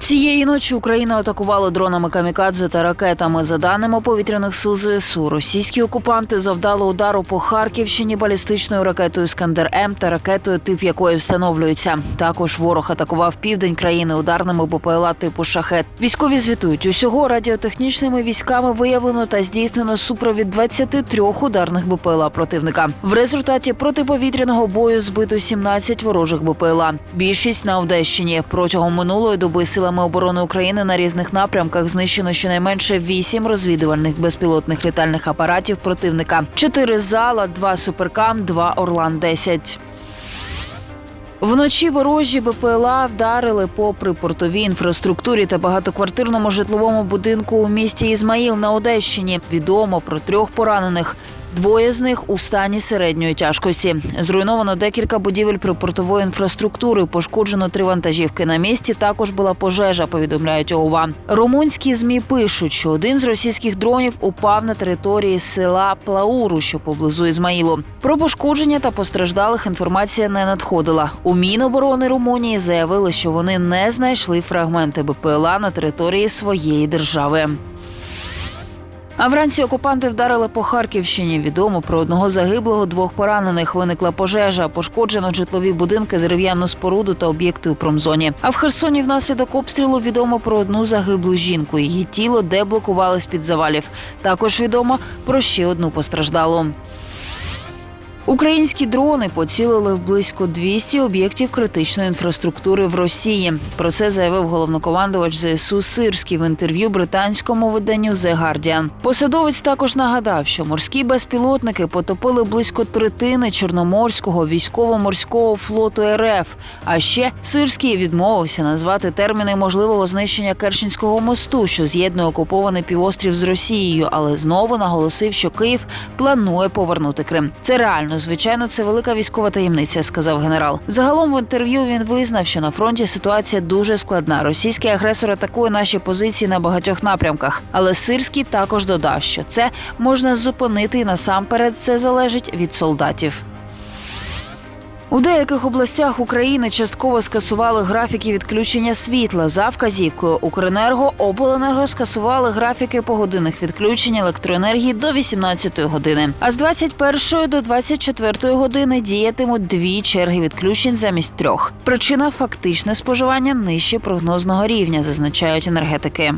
Цієї ночі Україна атакувала дронами камікадзе та ракетами. За даними повітряних сил ЗСУ, російські окупанти завдали удару по Харківщині балістичною ракетою Скандер М та ракетою, тип якої встановлюється. Також ворог атакував південь країни ударними БПЛА типу шахет. Військові звітують усього радіотехнічними військами виявлено та здійснено супровід 23 ударних БПЛА противника. В результаті протиповітряного бою збито 17 ворожих БПЛА. Більшість на Одещині. Протягом минулої доби силами оборони України на різних напрямках знищено щонайменше 8 розвідувальних безпілотних літальних апаратів противника: 4 зала, 2 суперкам, 2 Орлан 10 Вночі ворожі БПЛА вдарили по припортовій інфраструктурі та багатоквартирному житловому будинку у місті Ізмаїл на Одещині. Відомо про трьох поранених. Двоє з них у стані середньої тяжкості. Зруйновано декілька будівель припортової інфраструктури. Пошкоджено три вантажівки. На місці також була пожежа. Повідомляють ОВА. Румунські змі пишуть, що один з російських дронів упав на території села Плауру, що поблизу Ізмаїлу. Про пошкодження та постраждалих інформація не надходила. У Міноборони Румунії заявили, що вони не знайшли фрагменти БПЛА на території своєї держави. А вранці окупанти вдарили по Харківщині. Відомо про одного загиблого, двох поранених. Виникла пожежа, пошкоджено житлові будинки, дерев'яну споруду та об'єкти у промзоні. А в Херсоні внаслідок обстрілу відомо про одну загиблу жінку. Її тіло деблокували з під завалів. Також відомо про ще одну постраждалу. Українські дрони поцілили в близько 200 об'єктів критичної інфраструктури в Росії. Про це заявив головнокомандувач ЗСУ Сирський в інтерв'ю британському виданню The Guardian. Посадовець також нагадав, що морські безпілотники потопили близько третини чорноморського військово-морського флоту РФ. А ще Сирський відмовився назвати терміни можливого знищення Керченського мосту, що з'єднує окупований півострів з Росією, але знову наголосив, що Київ планує повернути Крим. Це реально звичайно, це велика військова таємниця, сказав генерал. Загалом в інтерв'ю він визнав, що на фронті ситуація дуже складна. Російський агресор атакує наші позиції на багатьох напрямках. Але Сирський також додав, що це можна зупинити і насамперед це залежить від солдатів. У деяких областях України частково скасували графіки відключення світла за вказівкою Укренерго, обленерго скасували графіки погодинних відключень електроенергії до 18 години. А з 21 до 24 години діятимуть дві черги відключень замість трьох. Причина фактичне споживання нижче прогнозного рівня, зазначають енергетики.